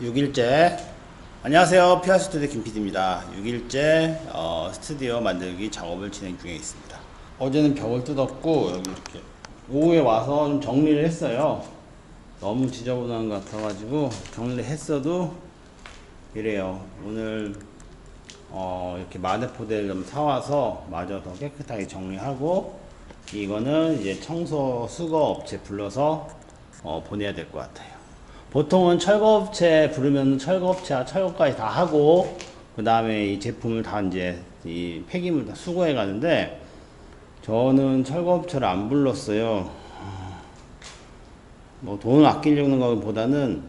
6일째. 안녕하세요. 피아 스튜디오 김PD입니다. 6일째 어, 스튜디오 만들기 작업을 진행 중에 있습니다. 어제는 벽을 뜯었고 여기 이렇게 오후에 와서 좀 정리를 했어요. 너무 지저분한 것 같아가지고 정리를 했어도 이래요. 오늘 어, 이렇게 마대포대를 좀 사와서 마저 더 깨끗하게 정리하고 이거는 이제 청소 수거 업체 불러서 어, 보내야 될 것 같아요. 보통은 철거업체 부르면 철거업체와 철거까지 다 하고 그 다음에 이 제품을 다 이제 이 폐기물 다 수거해 가는데 저는 철거업체를 안 불렀어요. 뭐 돈을 아끼려는 것보다는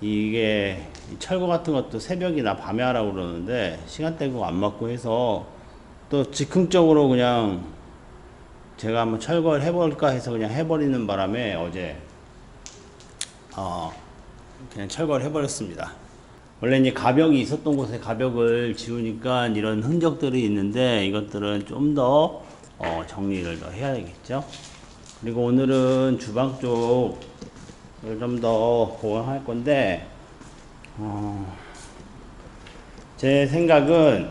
이게 이 철거 같은 것도 새벽이나 밤에 하라고 그러는데 시간대가 안 맞고 해서 또 즉흥적으로 그냥 제가 한번 철거를 해볼까 해서 그냥 해버리는 바람에 어제 어 그냥 철거를 해버렸습니다. 원래 이제 가벽이 있었던 곳에 가벽을 지우니까 이런 흔적들이 있는데 이것들은 좀더 어, 정리를 더 해야겠죠. 그리고 오늘은 주방 쪽을 좀 더 보강할 건데 어, 제 생각은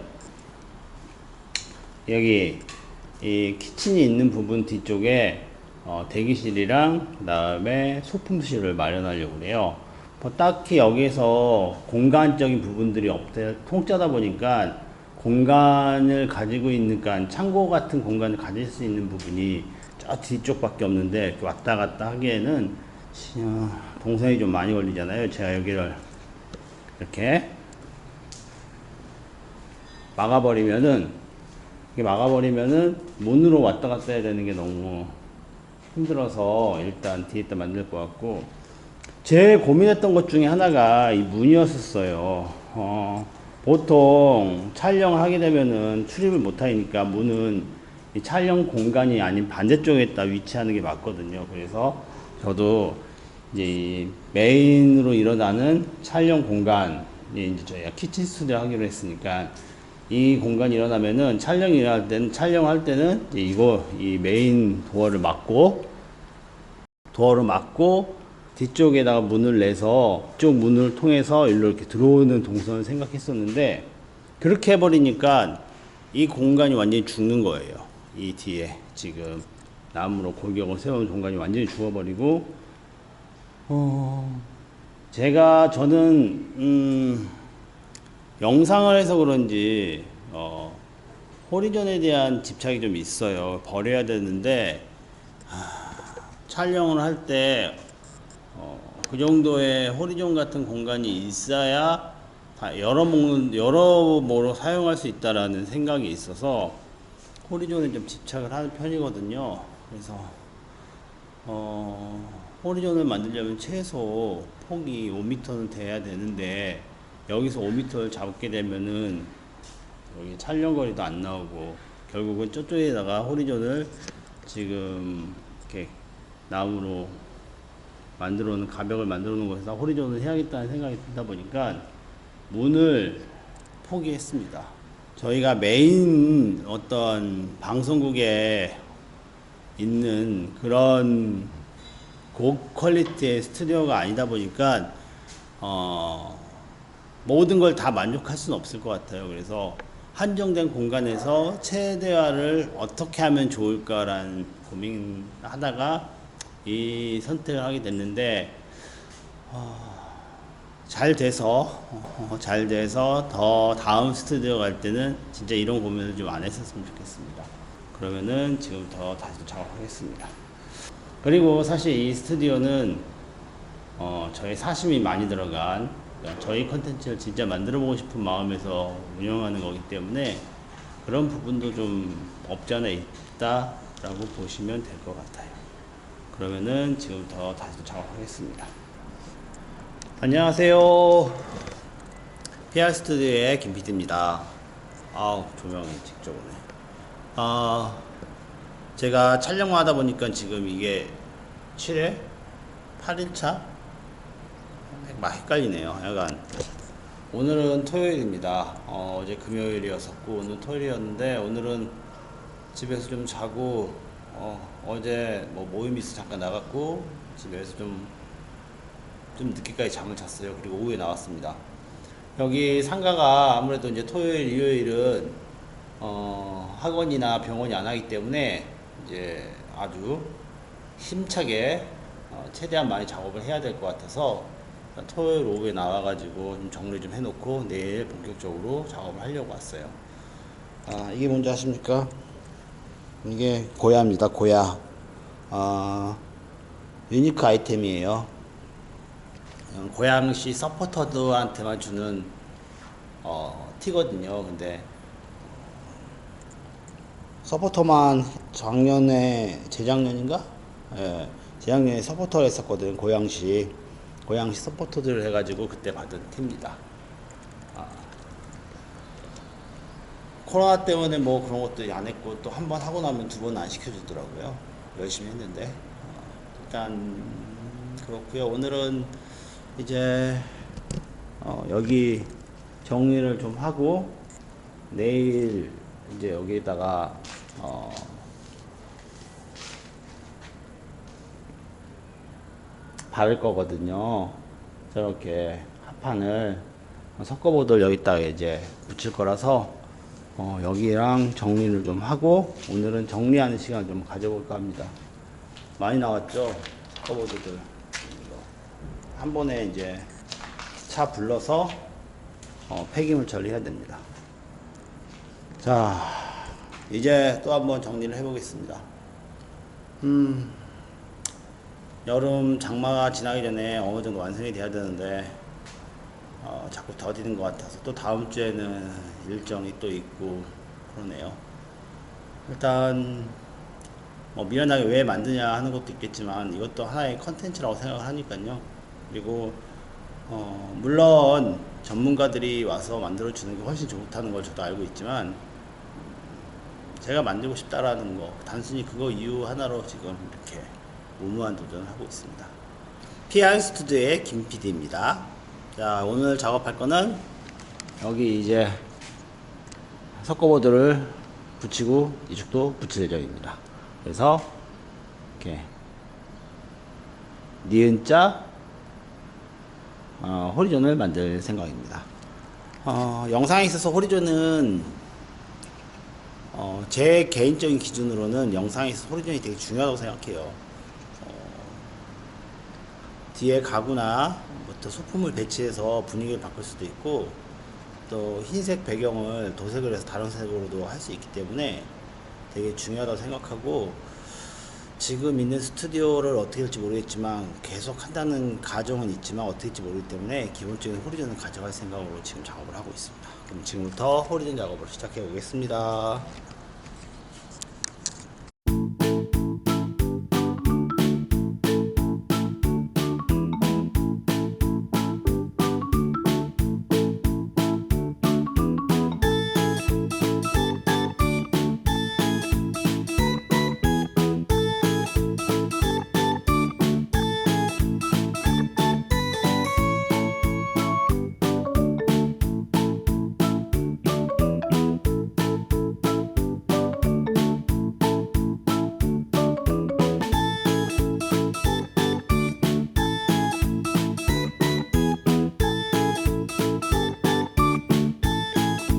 여기 이 키친이 있는 부분 뒤쪽에 어, 대기실이랑 그 다음에 소품실을 마련하려고 그래요. 뭐 딱히 여기서 공간적인 부분들이 없대 통짜다 보니까 공간을 가지고 있는까 창고 같은 공간을 가질 수 있는 부분이 저 뒤쪽밖에 없는데 왔다 갔다 하기에는 동선이 좀 많이 걸리잖아요. 제가 여기를 이렇게 막아버리면은 이게 막아버리면은 문으로 왔다 갔다 해야 되는 게 너무 힘들어서 일단 뒤에다 만들 것 같고 제일 고민했던 것 중에 하나가 이 문이었었어요. 어, 보통 촬영을 하게 되면은 출입을 못 하니까 문은 이 촬영 공간이 아닌 반대쪽에다 위치하는 게 맞거든요. 그래서 저도 이제 이 메인으로 일어나는 촬영 공간, 이제 저희가 키친 스튜디오 하기로 했으니까 이 공간이 일어나면은 촬영이 일어날 때는 촬영할 때는 이거 이 메인 도어를 막고 도어를 막고 뒤쪽에다가 문을 내서 이쪽 문을 통해서 일로 이렇게 들어오는 동선을 생각했었는데 그렇게 해버리니까 이 공간이 완전히 죽는 거예요. 이 뒤에 지금 나무로 골격을 세운 공간이 완전히 죽어버리고 어 제가 저는 음 영상을 해서 그런지 어 호리존에 대한 집착이 좀 있어요. 버려야 되는데 촬영을 할 때 어, 그 정도의 호리존 같은 공간이 있어야 다 여러 먹는 여러모로 사용할 수 있다라는 생각이 있어서 호리존에 좀 집착을 하는 편이거든요. 그래서 어, 호리존을 만들려면 최소 폭이 5m는 돼야 되는데 여기서 5m를 잡게 되면은 여기 촬영거리도 안 나오고 결국은 저쪽에다가 호리존을 지금 이렇게 나무로 만들어 놓은 가벽을 만들어 놓은 곳에다 호리존을 해야겠다는 생각이 들다 보니까 문을 포기했습니다. 저희가 메인 어떤 방송국에 있는 그런 고 퀄리티의 스튜디오가 아니다 보니까 어 모든 걸 다 만족할 수는 없을 것 같아요. 그래서 한정된 공간에서 최대화를 어떻게 하면 좋을까라는 고민하다가 이 선택을 하게 됐는데 어, 잘 돼서 어, 잘 돼서 더 다음 스튜디오 갈 때는 진짜 이런 고민을 좀 안 했었으면 좋겠습니다. 그러면은 지금부터 다시 또 작업하겠습니다. 그리고 사실 이 스튜디오는 어, 저의 사심이 많이 들어간 저희 컨텐츠를 진짜 만들어 보고 싶은 마음에서 운영하는 거기 때문에 그런 부분도 좀 없지 않아 있다라고 보시면 될 것 같아요. 그러면은 지금부터 다시 또 작업하겠습니다. 안녕하세요. PR 스튜디오의 김PD입니다. 아우, 조명이 직접 오네. 아, 제가 촬영을 하다 보니까 지금 이게 7회? 8일차? 막 헷갈리네요. 약간. 오늘은 토요일입니다. 어, 어제 금요일이었었고, 오늘 토요일이었는데, 오늘은 집에서 좀 자고, 어, 어제 뭐 모임 있어 잠깐 나갔고, 집에서 좀 좀 늦게까지 잠을 잤어요. 그리고 오후에 나왔습니다. 여기 상가가 아무래도 이제 토요일, 일요일은 어, 학원이나 병원이 안 하기 때문에 이제 아주 힘차게 어, 최대한 많이 작업을 해야 될 것 같아서 토요일 오후에 나와가지고 좀 정리 좀 해놓고 내일 본격적으로 작업을 하려고 왔어요. 아, 이게 뭔지 아십니까? 이게 고야입니다. 고야. 아, 유니크 아이템이에요. 음, 고양시 서포터들한테만 주는 어, 티거든요. 근데 서포터만 작년에 재작년인가? 예, 재작년에 서포터를 했었거든. 고양시 고양시 서포터들 해가지고 그때 받은 티입니다. 코로나 때문에 뭐 그런 것도 안 했고 또 한 번 하고 나면 두 번 안 시켜주더라고요. 열심히 했는데 어, 일단 그렇고요. 오늘은 이제 어, 여기 정리를 좀 하고 내일 이제 여기다가 어, 바를 거거든요. 저렇게 합판을 섞어보들 여기다가 이제 붙일 거라서 어, 여기랑 정리를 좀 하고 오늘은 정리하는 시간 좀 가져볼까 합니다. 많이 나왔죠? 섞어보드들. 한 번에 이제 차 불러서 어, 폐기물 처리해야 됩니다. 자, 이제 또 한번 정리를 해보겠습니다. 음, 여름 장마가 지나기 전에 어느 정도 완성이 돼야 되는데 어, 자꾸 더디는 것 같아서 또 다음 주에는 일정이 또 있고 그러네요. 일단 뭐 미련하게 왜 만드냐 하는 것도 있겠지만 이것도 하나의 컨텐츠라고 생각을 하니까요. 그리고 어, 물론 전문가들이 와서 만들어 주는 게 훨씬 좋다는 걸 저도 알고 있지만 제가 만들고 싶다라는 거 단순히 그거 이유 하나로 지금 이렇게 무모한 도전을 하고 있습니다. 피아인 스튜디오의 김 PD입니다. 자 오늘 작업할 거는 여기 이제 석고보드를 붙이고 이쪽도 붙일 예정입니다. 그래서 이렇게 니은자 어, 호리존을 만들 생각입니다. 어, 영상에 있어서 호리존은 어, 제 개인적인 기준으로는 영상에 있어서 호리존이 되게 중요하다고 생각해요. 어, 뒤에 가구나 뭐 또 소품을 배치해서 분위기를 바꿀 수도 있고 또 흰색 배경을 도색을 해서 다른 색으로도 할 수 있기 때문에 되게 중요하다고 생각하고 지금 있는 스튜디오를 어떻게 할지 모르겠지만 계속 한다는 가정은 있지만 어떻게 할지 모르기 때문에 기본적인 호리존을 가져갈 생각으로 지금 작업을 하고 있습니다. 그럼 지금부터 호리존 작업을 시작해 보겠습니다.